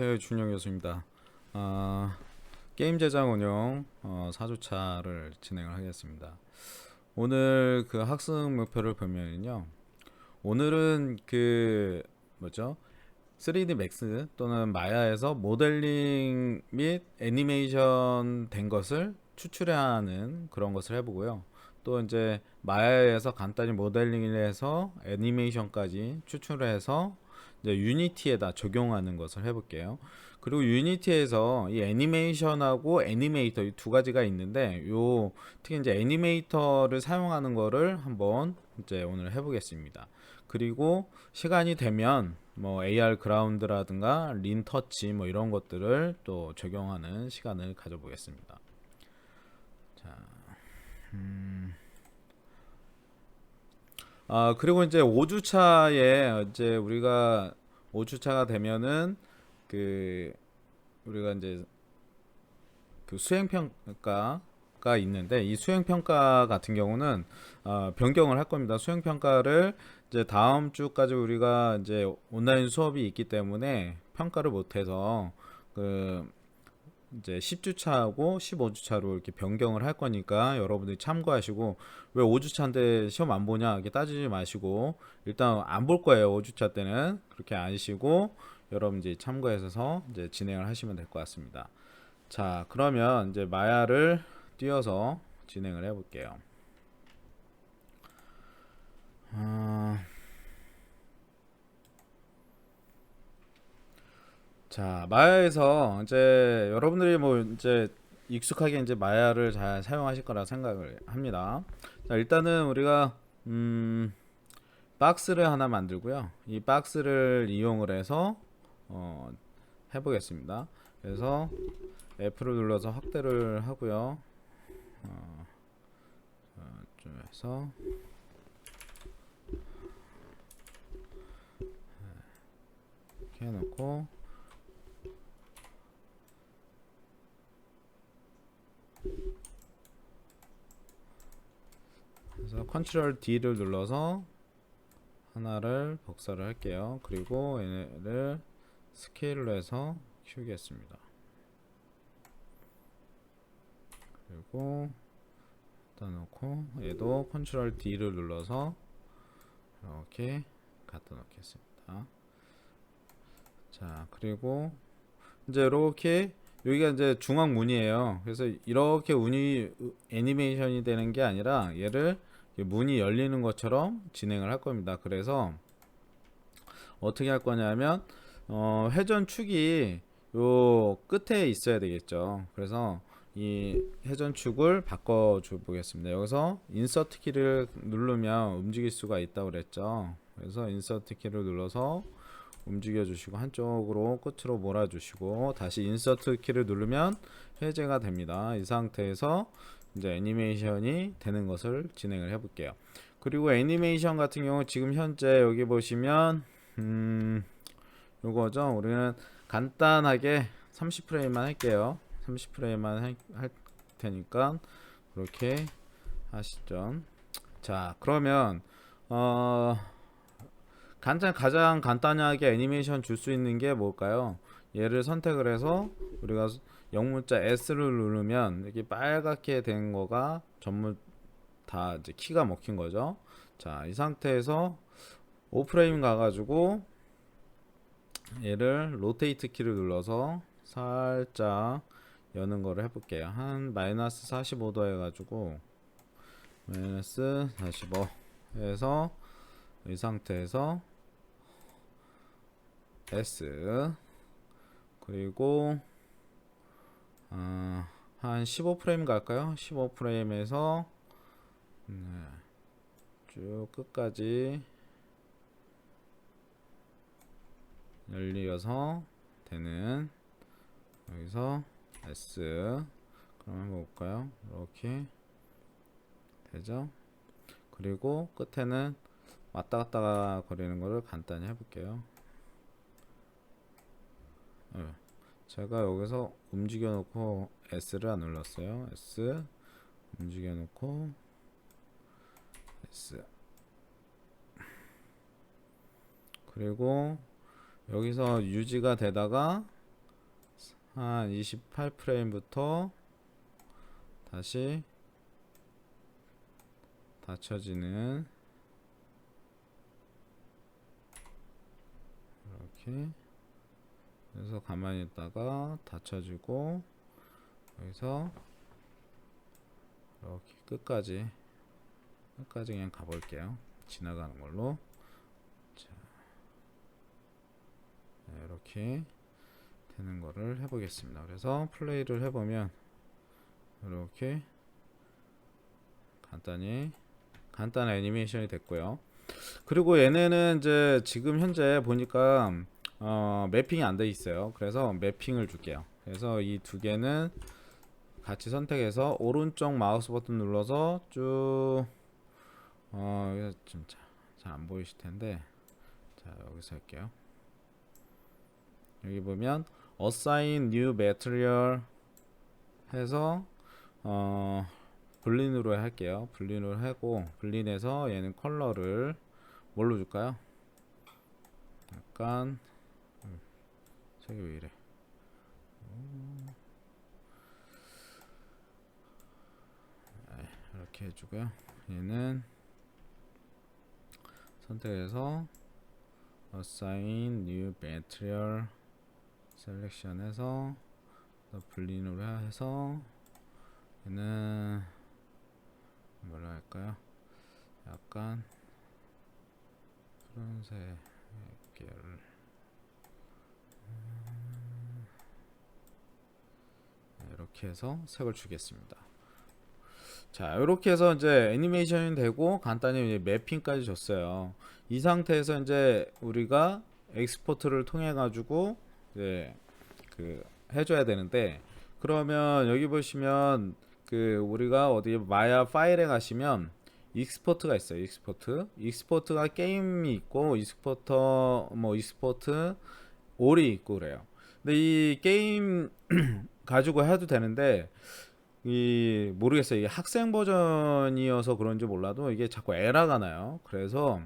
안녕하세요 준영 교수입니다. 아, 게임 제작 운영 어, 4주차를 진행을 하겠습니다. 오늘 그 학습 목표를 보면요. 오늘은 그 뭐죠? 3D 맥스 또는 마야에서 모델링 및 애니메이션 된 것을 추출해야 하는 그런 것을 해보고요. 또 이제 마야에서 간단히 모델링을 해서 애니메이션까지 추출해서 이제 유니티에다 적용하는 것을 해볼게요. 그리고 유니티에서 이 애니메이션하고 애니메이터 이 두 가지가 있는데 요 특히 이제 애니메이터를 사용하는 거를 한번 이제 오늘 해보겠습니다. 그리고 시간이 되면 뭐 AR 그라운드라든가 린 터치 뭐 이런 것들을 또 적용하는 시간을 가져보겠습니다. 자, 음. 아 그리고 이제 5주차에 이제 우리가 5주차가 되면은 그 우리가 이제 그 수행 평가가 있는데 이 수행 평가 같은 경우는 아, 변경을 할 겁니다. 수행 평가를 이제 다음 주까지 우리가 이제 온라인 수업이 있기 때문에 평가를 못 해서 그 이제 10주차하고 15주차로 이렇게 변경을 할 거니까 여러분들이 참고하시고 왜 5주차인데 시험 안 보냐 이렇게 따지지 마시고 일단 안 볼 거예요 5주차 때는. 그렇게 아시고 여러분 이제 참고해서 이제 진행을 하시면 될 것 같습니다. 자 그러면 이제 마야를 띄워서 진행을 해 볼게요. 아... 자, 마야에서 이제 여러분들이 뭐 이제 익숙하게 이제 마야를 잘 사용하실 거라 생각을 합니다. 자, 일단은 우리가 음 박스를 하나 만들고요. 이 박스를 이용을 해서 어 해보겠습니다. 그래서 F를 눌러서 확대를 하고요. 어, 좀 해서 이렇게 해놓고 그래서 컨트롤 D를 눌러서 하나를 복사를 할게요. 그리고 얘를 스케일로 해서 키우겠습니다. 그리고 갖다 놓고 얘도 컨트롤 D를 눌러서 이렇게 갖다 놓겠습니다. 자, 그리고 이제 이렇게 여기가 이제 중앙 문이에요. 그래서 이렇게 운이 애니메이션이 되는 게 아니라 얘를 문이 열리는 것처럼 진행을 할 겁니다. 그래서 어떻게 할 거냐면 어, 회전 축이 요 끝에 있어야 되겠죠. 그래서 이 회전축을 바꿔 줘 보겠습니다. 여기서 인서트 키를 누르면 움직일 수가 있다고 그랬죠. 그래서 인서트 키를 눌러서 움직여 주시고 한쪽으로 끝으로 몰아 주시고 다시 인서트 키를 누르면 해제가 됩니다. 이 상태에서 이제 애니메이션이 되는 것을 진행을 해 볼게요. 그리고 애니메이션 같은 경우 지금 현재 여기 보시면 음 요거죠. 우리는 간단하게 30프레임만 할게요. 30프레임만 할 테니까 그렇게 하시죠. 자, 그러면 어 간단 가장 간단하게 애니메이션 줄 수 있는 게 뭘까요? 얘를 선택을 해서 우리가 영문자 S를 누르면 이렇게 빨갛게 된 거가 전부 다 이제 키가 먹힌 거죠. 자, 이 상태에서 5프레임 가가지고 얘를 로테이트 키를 눌러서 살짝 여는 거를 해볼게요. 한 마이너스 45도 해가지고 마이너스 45 해서 이 상태에서 S 그리고 어, 한 15프레임 갈까요? 15프레임에서 네, 쭉 끝까지 열리어서 되는 여기서 S 그럼 한번 볼까요? 이렇게 되죠? 그리고 끝에는 왔다 갔다 거리는 거를 간단히 해볼게요. 네. 제가 여기서 움직여 놓고 S를 안 눌렀어요. S 움직여 놓고 S 그리고 여기서 유지가 되다가 한 28프레임부터 다시 닫혀지는 이렇게 그래서 가만히 있다가 닫혀지고 여기서 이렇게 끝까지 끝까지 그냥 가볼게요. 지나가는 걸로. 자 네, 이렇게 되는 거를 해보겠습니다. 그래서 플레이를 해보면 이렇게 간단히 간단한 애니메이션이 됐고요. 그리고 얘네는 이제 지금 현재 보니까 어, 매핑이 안 돼 있어요. 그래서 매핑을 줄게요. 그래서 이 두 개는 같이 선택해서 오른쪽 마우스 버튼 눌러서 쭉 어, 이거 좀잘 안 보이실 텐데. 자 여기서 할게요. 여기 보면 assign new material 해서 어 블린으로 할게요. 블린으로 하고 블린해서 얘는 컬러를 뭘로 줄까요? 약간 음, 색이 왜 이래? 네, 이렇게 해주고요. 얘는 선택해서 assign new material 셀렉션해서 블린으로 해서 얘는 뭐로 할까요? 약간 푸른색 계열 음, 네, 이렇게 해서 색을 주겠습니다. 자 이렇게 해서 이제 애니메이션이 되고 간단히 매핑까지 줬어요. 이 상태에서 이제 우리가 엑스포트를 통해 가지고 이제 그 해줘야 되는데 그러면 여기 보시면 그 우리가 어디 마야 파일에 가시면 익스포트가 있어요. 익스포트. 익스포트가 게임이 있고 익스포터 뭐 익스포트 올이 있고 그래요. 근데 이 게임 가지고 해도 되는데 이 모르겠어요. 이게 학생 버전이어서 그런지 몰라도 이게 자꾸 에러가 나요. 그래서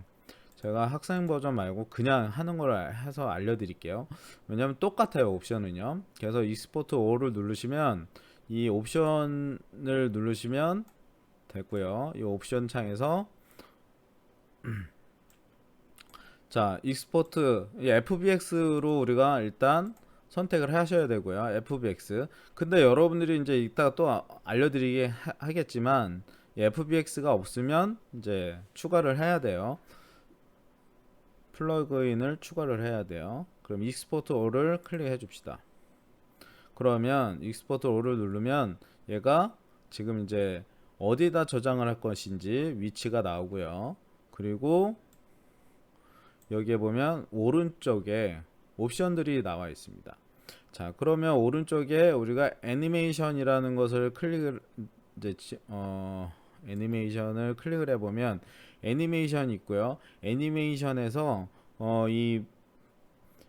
제가 학생 버전 말고 그냥 하는 걸 해서 알려드릴게요. 왜냐면 똑같아요 옵션은요. 그래서 익스포트 5를 누르시면 이 옵션을 누르시면 됐고요. 이 옵션 창에서 자 익스포트 이 FBX로 우리가 일단 선택을 하셔야 되고요. FBX. 근데 여러분들이 이제 이따가 또 아- 알려드리게 하, 하겠지만 이 FBX가 없으면 이제 추가를 해야 돼요. 플러그인을 추가를 해야 돼요. 그럼 익스포트 all을 클릭해 줍시다. 그러면 익스포트 all을 누르면 얘가 지금 이제 어디다 저장을 할 것인지 위치가 나오고요. 그리고 여기에 보면 오른쪽에 옵션들이 나와 있습니다. 자, 그러면 오른쪽에 우리가 애니메이션이라는 것을 클릭을 이제 지- 어 애니메이션을 클릭을 해 보면 애니메이션 있고요. 애니메이션에서 어이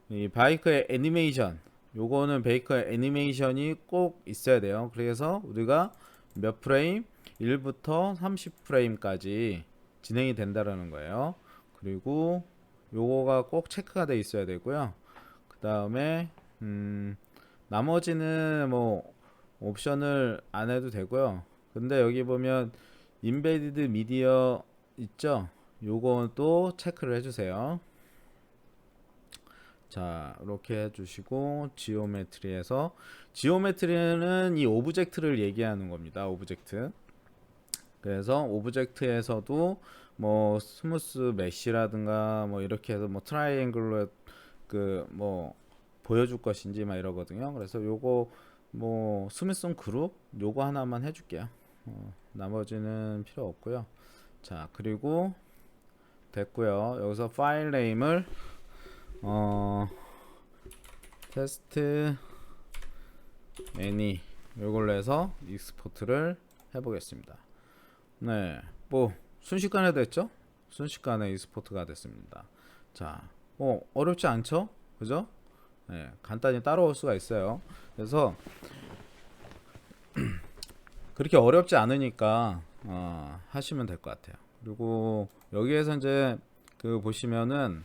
이 바이크의 애니메이션 요거는 베이커의 애니메이션이 꼭 있어야 돼요. 그래서 우리가 몇 프레임 1부터 30프레임까지 진행이 된다라는 거예요. 그리고 요거가 꼭 체크가 돼 있어야 되고요. 그 다음에 음 나머지는 뭐 옵션을 안 해도 되고요. 근데 여기 보면 인베디드 미디어 있죠? 요것도 체크를 해주세요. 자, 이렇게 해주시고 지오메트리에서 지오메트리는 이 오브젝트를 얘기하는 겁니다. 오브젝트. 그래서 오브젝트에서도 뭐 스무스 메시라든가 뭐 이렇게 해서 뭐 트라이앵글로 그 뭐 보여줄 것인지 막 이러거든요. 그래서 요거 뭐 스미슨 그룹 요거 하나만 해줄게요. 어, 나머지는 필요 없고요. 자 그리고 됐고요. 여기서 파일 네임을 어 테스트 애니 요걸로 해서 익스포트를 해보겠습니다. 네, 뭐 순식간에 됐죠? 순식간에 익스포트가 됐습니다. 자, 뭐 어렵지 않죠? 그죠? 네, 간단히 따라올 수가 있어요. 그래서 그렇게 어렵지 않으니까 어, 하시면 될 것 같아요. 그리고 여기에서 이제 그 보시면은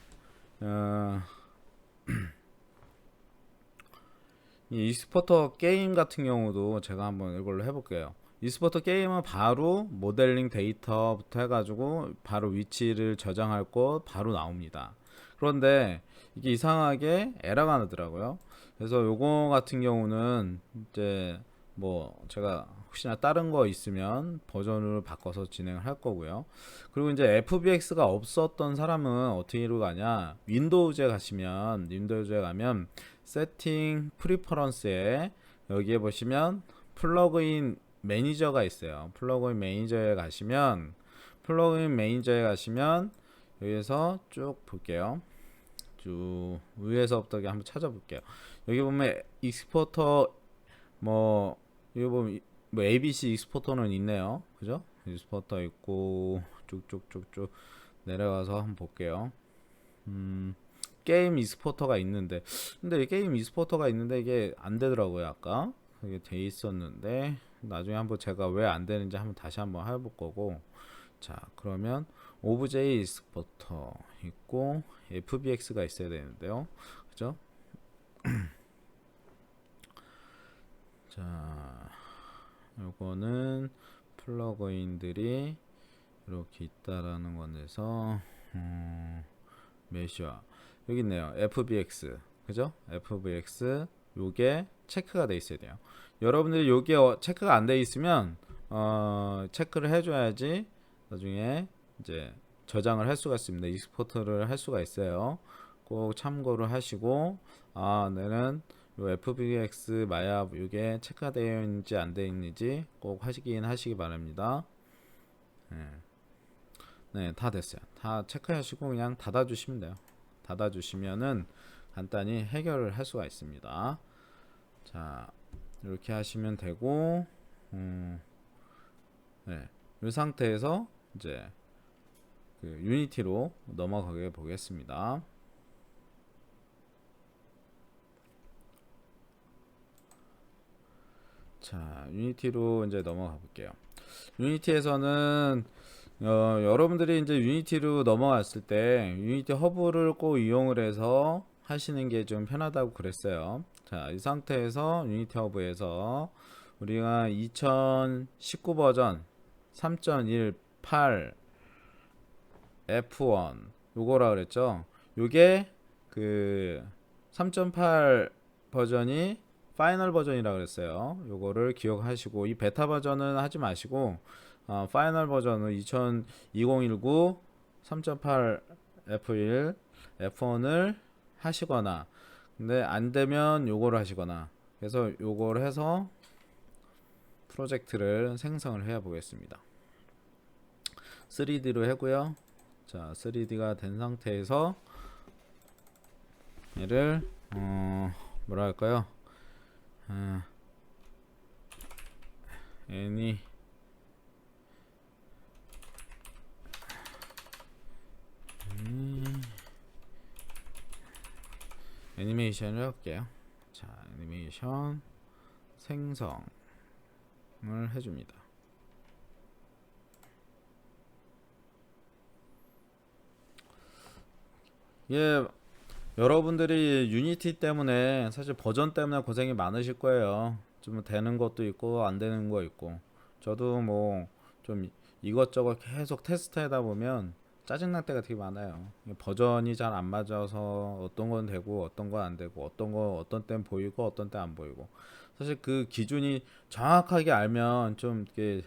어, 이 e스포터 게임 같은 경우도 제가 한번 이걸로 해볼게요. e스포터 게임은 바로 모델링 데이터부터 해가지고 바로 위치를 저장할 곳 바로 나옵니다. 그런데 이게 이상하게 에러가 나더라고요. 그래서 요거 같은 경우는 이제 뭐 제가 혹시나 다른 거 있으면 버전을 바꿔서 진행을 할 거고요. 그리고 이제 FBX가 없었던 사람은 어떻게 가냐? 윈도우즈에 가시면 윈도우즈에 가면 세팅 프리퍼런스에 여기에 보시면 플러그인 매니저가 있어요. 플러그인 매니저에 가시면 플러그인 매니저에 가시면 여기에서 쭉 볼게요. 쭉 위에서 부터 한번 찾아볼게요. 여기 보면 익스포터 뭐 여기 보면 뭐 ABC 익스포터는 있네요. 그죠? 익스포터 있고 쭉쭉쭉쭉 내려가서 한번 볼게요. 음, 게임 익스포터가 있는데 근데 게임 익스포터가 있는데 이게 안 되더라고요. 아까 이게 돼 있었는데 나중에 한번 제가 왜 안 되는지 한번 다시 한번 해볼 거고 자 그러면 오브제이 익스포터 있고 FBX가 있어야 되는데요. 그죠? 자 요거는 플러그인들이 이렇게 있다라는 건데서 음, 메시아 여기 있네요. FBX 그죠? FBX 요게 체크가 돼 있어야 돼요. 여러분들이 요게 어, 체크가 안 돼 있으면 어, 체크를 해줘야지 나중에 이제 저장을 할 수가 있습니다 익스포트를 할 수가 있어요 꼭 참고를 하시고 아 내는 요 FBX 마야 이게 체크가 되어 있는지 안 되어 있는지 꼭 하시긴 하시기 바랍니다. 네. 네, 다 됐어요. 다 체크하시고 그냥 닫아 주시면 돼요. 닫아 주시면은 간단히 해결을 할 수가 있습니다. 자, 이렇게 하시면 되고 음, 네. 이 상태에서 이제 그 유니티로 넘어가게 보겠습니다. 자, 유니티로 이제 넘어가 볼게요. 유니티에서는 어, 여러분들이 이제 유니티로 넘어갔을 때 유니티 허브를 꼭 이용을 해서 하시는 게 좀 편하다고 그랬어요. 자, 이 상태에서 유니티 허브에서 우리가 2019 버전 3.18 F1 요거라 그랬죠. 요게 그 3.8 버전이 파이널 버전이라 그랬어요. 요거를 기억하시고 이 베타 버전은 하지 마시고 어, 파이널 버전은 2019 3.8 F1 F1을 하시거나 근데 안 되면 요거를 하시거나 그래서 요거를 해서 프로젝트를 생성을 해 보겠습니다. 3D로 하고요. 자, 3D가 된 상태에서 얘를 어, 뭐라 할까요? 아, 애니 음, 애니메이션을 할게요. 자, 애니메이션 생성을 해줍니다. 예, 여러분들이 유니티 때문에 사실 버전 때문에 고생이 많으실 거예요. 좀 되는 것도 있고 안 되는 거 있고. 저도 뭐 좀 이것저것 계속 테스트하다 보면 짜증날 때가 되게 많아요. 버전이 잘 안 맞아서 어떤 건 되고 어떤 건 안 되고 어떤 거 어떤 때는 보이고 어떤 때 안 보이고. 사실 그 기준이 정확하게 알면 좀 이렇게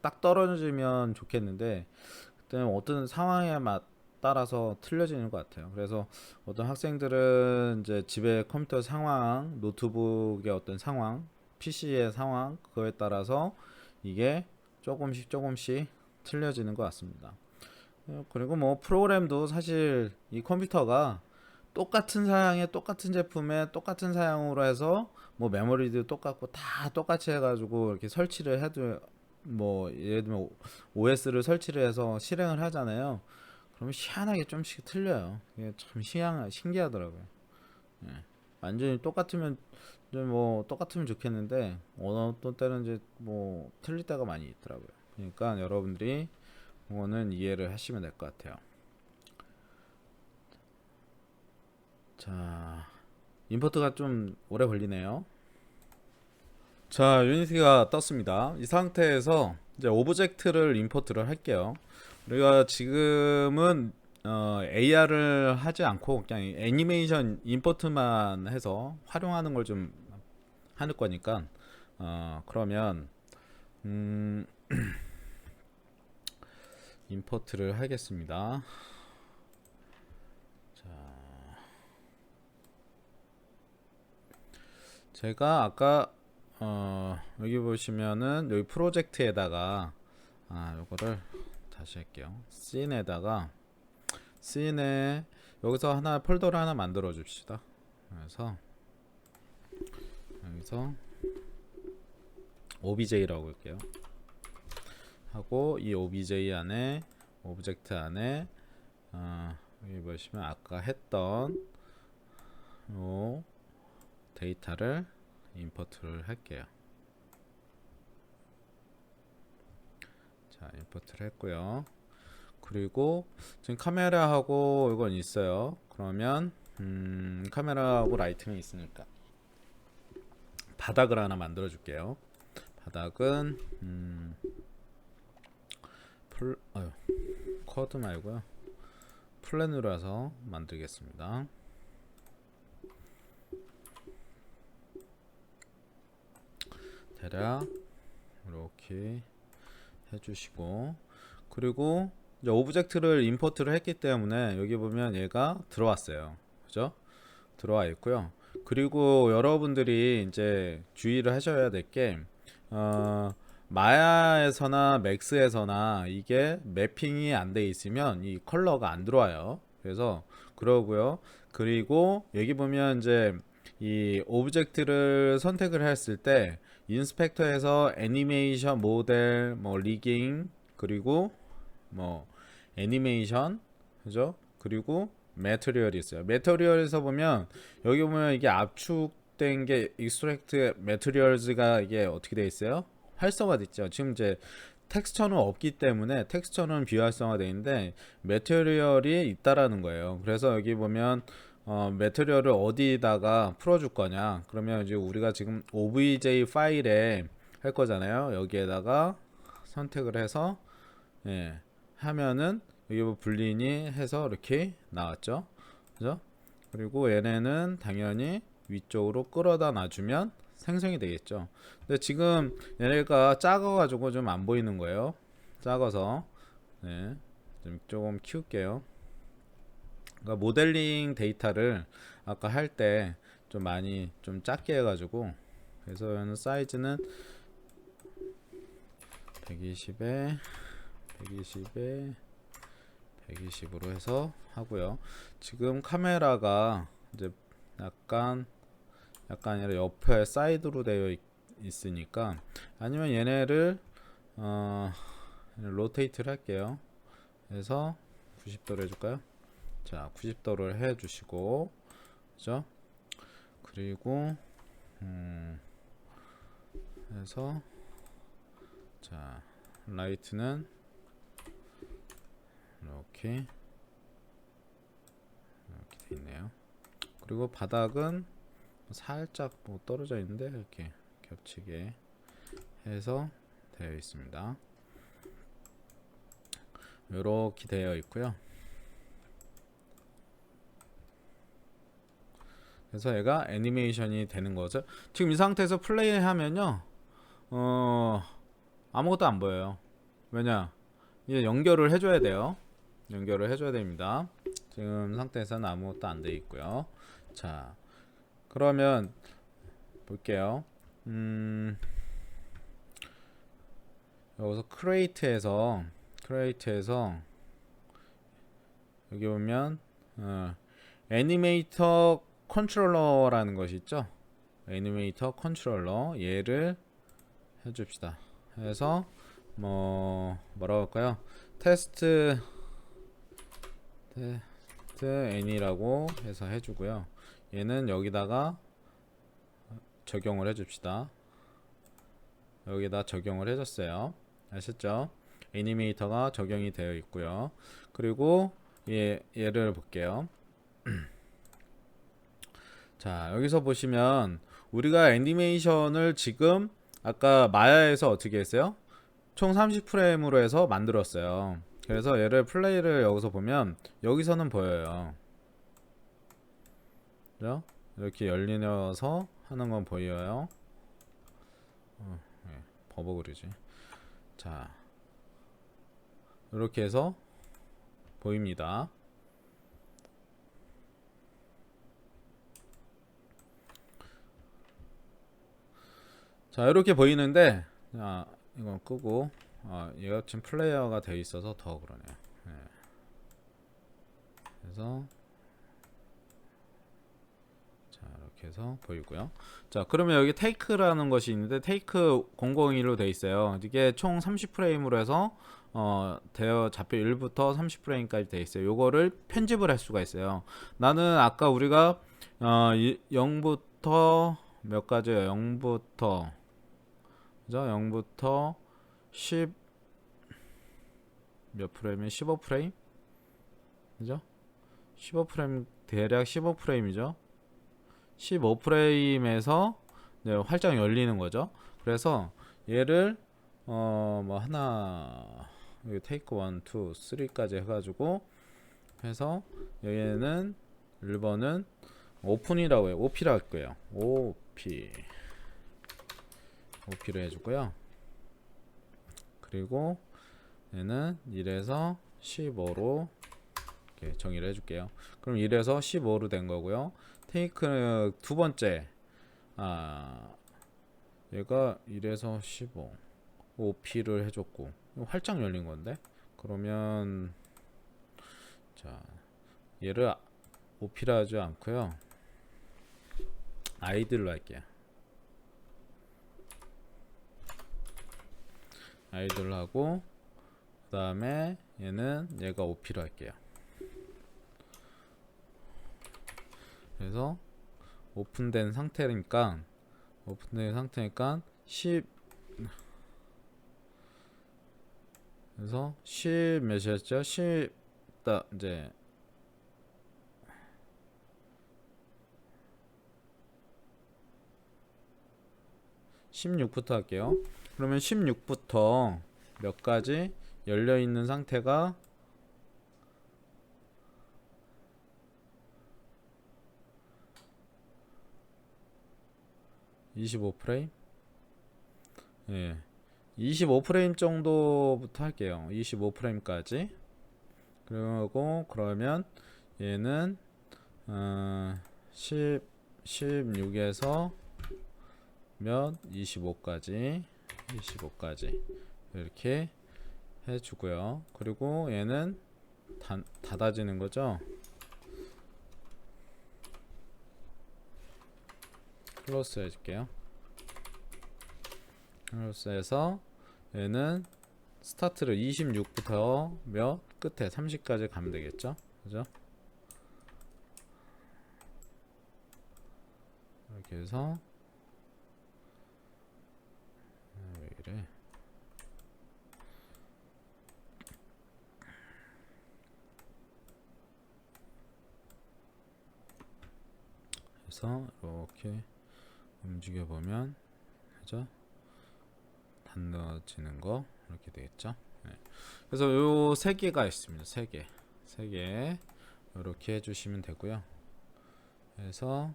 딱 떨어지면 좋겠는데 그때는 어떤 상황에 맞 따라서 틀려지는 것 같아요. 그래서 어떤 학생들은 이제 집에 컴퓨터 상황, 노트북의 어떤 상황, PC의 상황 그거에 따라서 이게 조금씩 조금씩 틀려지는 것 같습니다. 그리고 뭐 프로그램도 사실 이 컴퓨터가 똑같은 사양의 똑같은 제품에 똑같은 사양으로 해서 뭐 메모리도 똑같고 다 똑같이 해가지고 이렇게 설치를 해도 뭐 예를 들면 OS를 설치를 해서 실행을 하잖아요. 그러면 희한하게 좀씩 틀려요. 이게 참 희한 신기하더라고요. 예. 완전히 똑같으면 뭐 똑같으면 좋겠는데 어떤 때는 이제 뭐 틀릴 때가 많이 있더라고요. 그러니까 여러분들이 그거는 이해를 하시면 될 것 같아요. 자, 임포트가 좀 오래 걸리네요. 자, 유니티가 떴습니다. 이 상태에서 이제 오브젝트를 임포트를 할게요. 우리가 지금은 어, AR을 하지 않고 그냥 애니메이션 임포트만 해서 활용하는 걸 좀 하는 거니까 어, 그러면 음, 임포트를 하겠습니다. 자, 제가 아까 어, 여기 보시면은 여기 프로젝트에다가 아 요거를 다시 할게요. 씬에다가 씬에 여기서 하나 폴더를 하나 만들어 줍시다. 그래서 여기서 OBJ라고 할게요. 하고 이 OBJ 안에 오브젝트 안에 어, 여기 보시면 아까 했던 요 데이터를 임포트를 할게요. 자, 임포트를 했고요. 그리고 지금 카메라하고 이건 있어요. 그러면 음, 카메라하고 라이트는 있으니까 바닥을 하나 만들어 줄게요. 바닥은 음, 풀 아유, 쿼드 말고요. 플랜으로서 만들겠습니다. 대략 이렇게 해주시고. 그리고 이제 오브젝트를 임포트를 했기 때문에 여기 보면 얘가 들어왔어요. 그죠? 들어와 있고요. 그리고 여러분들이 이제 주의를 하셔야 될게 어, 마야에서나 맥스에서나 이게 매핑이 안 돼 있으면 이 컬러가 안 들어와요. 그래서 그러고요. 그리고 여기 보면 이제 이 오브젝트를 선택을 했을 때 인스펙터에서 애니메이션 모델 뭐 리깅 그리고 뭐 애니메이션 그죠? 그리고 매트리얼이 있어요. 매트리얼에서 보면 여기 보면 이게 압축된 게 익스트랙트 매트리얼즈가 이게 어떻게 돼 있어요? 활성화 됐죠. 지금 이제 텍스처는 없기 때문에 텍스처는 비활성화돼 있는데 매트리얼이 있다라는 거예요. 그래서 여기 보면 어, 매트리얼을 어디다가 풀어줄 거냐. 그러면 이제 우리가 지금 obj 파일에 할 거잖아요. 여기에다가 선택을 해서 예, 하면은 여기 뭐 분리니 해서 이렇게 나왔죠. 그죠? 그리고 얘네는 당연히 위쪽으로 끌어다 놔주면 생성이 되겠죠. 근데 지금 얘네가 작아 가지고 좀 안 보이는 거예요. 작아서. 네, 좀 조금 키울게요 그러니까 모델링 데이터를 아까 할 때 좀 많이 좀 작게 해가지고 그래서 얘는 사이즈는 120에 120에 120으로 해서 하고요. 지금 카메라가 이제 약간 약간 아니라 옆에 사이드로 되어 있, 있으니까 아니면 얘네를 어 로테이트를 할게요. 그래서 90도로 해줄까요? 자 90도를 해 주시고 그죠? 그리고 음 해서 자 라이트는 이렇게 이렇게 돼 있네요. 그리고 바닥은 살짝 뭐 떨어져 있는데 이렇게 겹치게 해서 되어 있습니다. 이렇게 되어 있고요. 그래서 얘가 애니메이션이 되는 거죠. 지금 이 상태에서 플레이 하면요. 어, 아무것도 안 보여요. 왜냐? 이제 연결을 해줘야 돼요. 연결을 해줘야 됩니다. 지금 상태에서는 아무것도 안 돼 있고요. 자, 그러면 볼게요. 음, 여기서 크레이트에서 크레이트에서 여기 보면 어, 애니메이터 컨트롤러라는 것이 있죠. 애니메이터 컨트롤러 얘를 해줍시다. 해서 뭐 뭐라고 할까요? 테스트 테스트 애니라고 해서 해주고요. 얘는 여기다가 적용을 해줍시다. 여기다 적용을 해줬어요. 아셨죠? 애니메이터가 적용이 되어 있고요. 그리고 얘 얘를 볼게요. 자 여기서 보시면 우리가 애니메이션을 지금 아까 마야에서 어떻게 했어요? 총 30프레임으로 해서 만들었어요. 그래서 얘를 플레이를 여기서 보면 여기서는 보여요. 이렇게 열리면서 하는 건 보여요. 어, 예, 버벅거리지. 자, 이렇게 해서 보입니다. 자, 이렇게 보이는데, 자, 이건 끄고, 아, 얘가 지금 플레이어가 돼 있어서 더 그러네요. 예. 그래서, 자, 이렇게 해서 보이고요. 자, 그러면 여기 테이크라는 것이 있는데, 테이크 001로 돼 있어요. 이게 총 30프레임으로 해서, 어, 되어 잡혀 1부터 30프레임까지 돼 있어요. 요거를 편집을 할 수가 있어요. 나는 아까 우리가, 어, 0부터 몇 가지예요? 0부터, 그죠? 0부터 10, 몇 프레임이 15프레임? 그죠? 15프레임, 대략 15프레임이죠? 15프레임에서 네, 활짝 열리는 거죠. 그래서 얘를 어 뭐 하나 여기 테이크 1, 2, 3까지 해 가지고 해서 여기는 1번은 오픈이라고 해요. OP라 할 거예요. OP OP로 해주고요. 그리고 얘는 1에서 15로 이렇게 정의를 해줄게요. 그럼 1에서 15로 된 거고요. 테이크 두 번째 아 얘가 1에서 15 OP를 해줬고 활짝 열린 건데 그러면 자 얘를 OP라 하지 않고요 아이들로 할게요 아이들로 하고 그 다음에 얘는 얘가 OP로 할게요 그래서 오픈된 상태니까 오픈된 상태니까 10 그래서 10 몇이었죠? 10 다, 이제 (16부터) 할게요 그러면 (16부터) 몇 가지 열려 있는 상태가 25프레임? 예. 25프레임 정도부터 할게요. 25프레임까지. 그리고 그러면 얘는 어, 10 16에서 몇 25까지 25까지 이렇게 해 주고요. 그리고 얘는 닫, 닫아지는 거죠. 클로스 해줄게요. 클로스해서 얘는 스타트를 26부터 몇 끝에 30까지 가면 되겠죠? 그죠? 이렇게 해서 아, 왜 이래? 해서 이렇게 움직여 보면 그죠? 닫혀지는 거 이렇게 되겠죠. 네. 그래서 요 세 개가 있습니다. 세 개, 세 개. 이렇게 해주시면 되고요. 그래서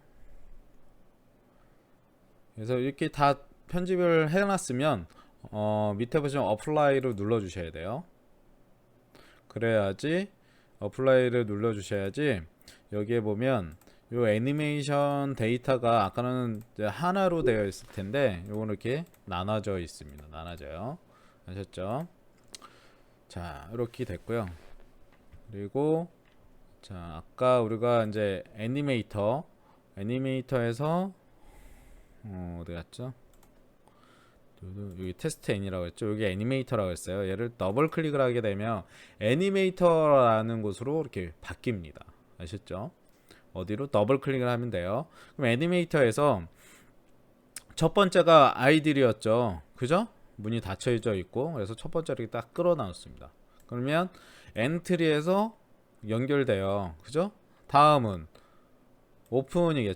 그래서 이렇게 다 편집을 해놨으면 어, 밑에 보시면 어플라이를 눌러 주셔야 돼요. 그래야지 어플라이를 눌러 주셔야지 여기에 보면 요 애니메이션 데이터가 아까는 하나로 되어 있을 텐데 요거는 이렇게 나눠져 있습니다. 나눠져요. 아셨죠? 자, 이렇게 됐고요. 그리고 자, 아까 우리가 이제 애니메이터 애니메이터에서 어, 어디 갔죠? 여기 테스트 N이라고 했죠. 여기 애니메이터라고 했어요. 얘를 더블 클릭을 하게 되면 애니메이터라는 곳으로 이렇게 바뀝니다. 아셨죠? 어디로 더블 클릭을 하면 돼요. 그럼 애니메이터에서 첫 번째가 아이들이었죠. 그죠? 문이 닫혀져 있고 그래서 첫 번째를 딱 끌어 나왔습니다. 그러면 엔트리에서 연결돼요. 그죠? 다음은 오픈이겠죠.